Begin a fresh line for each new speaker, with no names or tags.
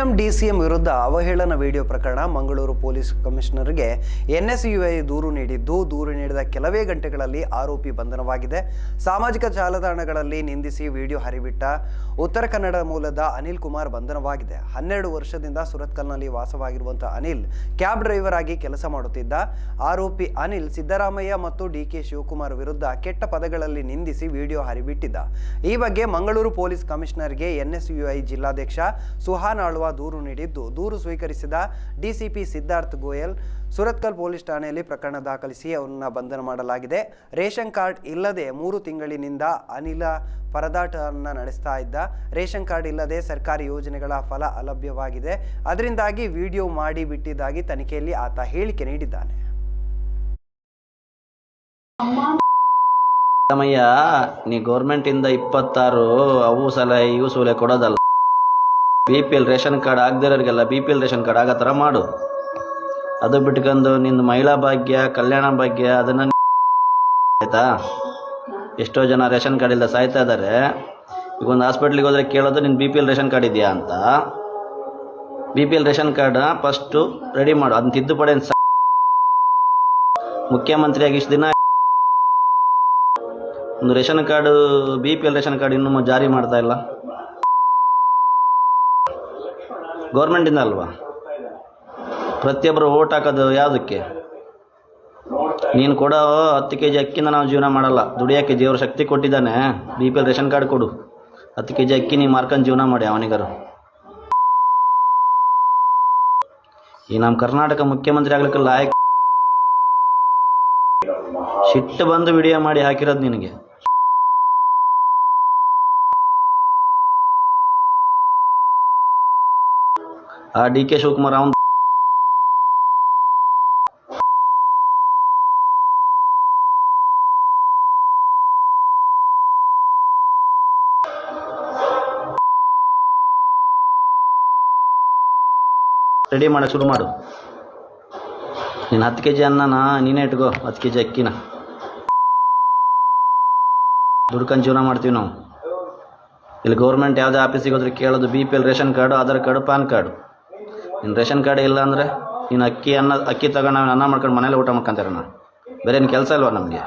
CM DCM ವಿರುದ್ಧ ಅವಹೇಳನ video ಪ್ರಕರಣ ಮಂಗಳೂರು ಪೊಲೀಸ್ ಕಮಿಷನರ್ಗೆ ಎನ್ಎಸ್ಯುಐ ದೂರು ನೀಡಿದ್ದು, ದೂರು ನೀಡಿದ ಕೆಲವೇ ಗಂಟೆಗಳಲ್ಲಿ ಆರೋಪಿ ಬಂಧನವಾಗಿದೆ. ಸಾಮಾಜಿಕ ಜಾಲತಾಣಗಳಲ್ಲಿ ನಿಂದಿಸಿ ವಿಡಿಯೋ ಹರಿಬಿಟ್ಟ ಉತ್ತರ ಕನ್ನಡ ಮೂಲದ ಅನಿಲ್ ಕುಮಾರ್ ಬಂಧನವಾಗಿದೆ. ಹನ್ನೆರಡು ವರ್ಷದಿಂದ ಸುರತ್ಕಲ್ನಲ್ಲಿ ವಾಸವಾಗಿರುವಂತಹ ಅನಿಲ್ ಕ್ಯಾಬ್ ಡ್ರೈವರ್ ಆಗಿ ಕೆಲಸ ಮಾಡುತ್ತಿದ್ದ. ಆರೋಪಿ ಅನಿಲ್ ಸಿದ್ದರಾಮಯ್ಯ ಮತ್ತು ಡಿ ಕೆ ಶಿವಕುಮಾರ್ ವಿರುದ್ಧ ಕೆಟ್ಟ ಪದಗಳಲ್ಲಿ ನಿಂದಿಸಿ ವಿಡಿಯೋ ಹರಿಬಿಟ್ಟಿದ್ದ. ಈ ಬಗ್ಗೆ ಮಂಗಳೂರು ಪೊಲೀಸ್ ಕಮಿಷನರ್ಗೆ ಎನ್ಎಸ್ಯುಐ ಜಿಲ್ಲಾಧ್ಯಕ್ಷ ಸುಹಾನ್ ಆಳ್ವ ದೂರು ನೀಡಿದ್ದು. ದೂರು ಸ್ವೀಕರಿಸಿದ ಡಿಸಿಪಿ ಸಿದ್ಧಾರ್ಥ್ ಗೋಯಲ್ ಸುರತ್ಕಲ್ ಪೊಲೀಸ್ ಠಾಣೆಯಲ್ಲಿ ಪ್ರಕರಣ ದಾಖಲಿಸಿ ಅವರನ್ನು ಬಂಧನ ಮಾಡಲಾಗಿದೆ. ರೇಷನ್ ಕಾರ್ಡ್ ಇಲ್ಲದೆ ಮೂರು ತಿಂಗಳಿನಿಂದ ಅನಿಲ ಪರದಾಟವನ್ನು ನಡೆಸ್ತಾ ಇದ್ದ. ರೇಷನ್ ಕಾರ್ಡ್ ಇಲ್ಲದೆ ಸರ್ಕಾರಿ ಯೋಜನೆಗಳ ಫಲ ಅಲಭ್ಯವಾಗಿದೆ. ಅದರಿಂದಾಗಿ ವಿಡಿಯೋ ಮಾಡಿ ಬಿಟ್ಟಿದ್ದಾಗಿ ತನಿಖೆಯಲ್ಲಿ ಆತ ಹೇಳಿಕೆ ನೀಡಿದ್ದಾನೆ.
ಸಿದ್ದರಾಮಯ್ಯ ನೀ ಗೌರ್ಮೆಂಟಿಂದ ಇಪ್ಪತ್ತಾರು ಅವು ಸಲಹೆ ಇವು ಸೂಲೆ ಕೊಡೋದಲ್ಲ. B P L ration card ಆಗದಿರೋರಿಗೆಲ್ಲ B P L ration card ಆಗೋ ಥರ ಮಾಡು. ಅದು ಬಿಟ್ಕೊಂಡು ನಿಂದು ಮಹಿಳಾ ಭಾಗ್ಯ, ಕಲ್ಯಾಣ ಭಾಗ್ಯ, ಅದನ್ನು ಆಯಿತಾ? ಎಷ್ಟೋ ಜನ ರೇಷನ್ ಕಾರ್ಡ್ ಇಲ್ಲ ಸಾಯ್ತಾ ಇದ್ದಾರೆ ಈಗ ಒಂದು ಹಾಸ್ಪಿಟ್ಲಿಗೆ ಹೋದರೆ ಕೇಳೋದು ನಿನ್ನ B P L ration card ಇದೆಯಾ ಅಂತ. B P L ration card first ready ಮಾಡು. ಅದನ್ನ ತಿದ್ದುಪಡಿ ಮುಖ್ಯಮಂತ್ರಿಯಾಗಿ ಇಷ್ಟು ದಿನ ಒಂದು ration card B P L ration card ಇನ್ನೂ ಜಾರಿ ಮಾಡ್ತಾ ಇಲ್ಲ. ಗೌರ್ಮೆಂಟಿಂದ ಅಲ್ವಾ? ಪ್ರತಿಯೊಬ್ಬರು ಓಟ್ ಹಾಕೋದು ಯಾವುದಕ್ಕೆ? ನೀನು ಕೊಡೋ ಹತ್ತು ಕೆ ಜಿ ಅಕ್ಕಿನ ನಾವು ಜೀವನ ಮಾಡಲ್ಲ. ದುಡಿಯೋಕ್ಕೆ ದೇವ್ರ ಶಕ್ತಿ ಕೊಟ್ಟಿದ್ದಾನೆ. B P L ration card ಕೊಡು. ಹತ್ತು ಕೆ ಜಿ ಅಕ್ಕಿ ನೀವು ಮಾರ್ಕೊಂಡು ಜೀವನ ಮಾಡಿ ಅವನಿಗಾರು. ಈ ನಮ್ಮ ಕರ್ನಾಟಕ ಮುಖ್ಯಮಂತ್ರಿ ಆಗ್ಲಿಕ್ಕೆ ಲಾಯಕ್ ಸಿಟ್ಟು ಬಂದು ವಿಡಿಯೋ ಮಾಡಿ ಹಾಕಿರೋದು ನಿನಗೆ. ಆ ಡಿ ಕೆ ಶಿವಕುಮಾರ್ ಅವನ್ ರೆಡಿ ಮಾಡಕ್ಕೆ ಶುರು ಮಾಡು ನೀನು ಹತ್ತು ಕೆ ಜಿ ಅನ್ನನ ನೀನೇ ಇಟ್ಕೋ ಹತ್ತು ಕೆ ಜಿ ಅಕ್ಕಿನ ದುಡ್ಕೊಂಡು ಜೀವನ ಮಾಡ್ತೀವಿ ನಾವು ಇಲ್ಲಿ ಗೌರ್ಮೆಂಟ್ ಯಾವುದೇ ಆಫೀಸಿಗೆ ಹೋದ್ರೆ ಕೇಳೋದು B P L ration card, Aadhaar card, PAN card. ಇನ್ನು ರೇಷನ್ ಕಾರ್ಡ್ ಇಲ್ಲ ಅಂದರೆ ನೀನು ಅಕ್ಕಿ ಅನ್ನ, ಅಕ್ಕಿ ತಗೊಂಡು ನಾವು ಅನ್ನ ಮಾಡ್ಕೊಂಡು ಮನೇಲಿ ಊಟ ಮಾಡ್ಕೊಂತಾರೆ ಬೇರೆ ಏನು ಕೆಲಸ ಇಲ್ವಾ ನಮಗೆ?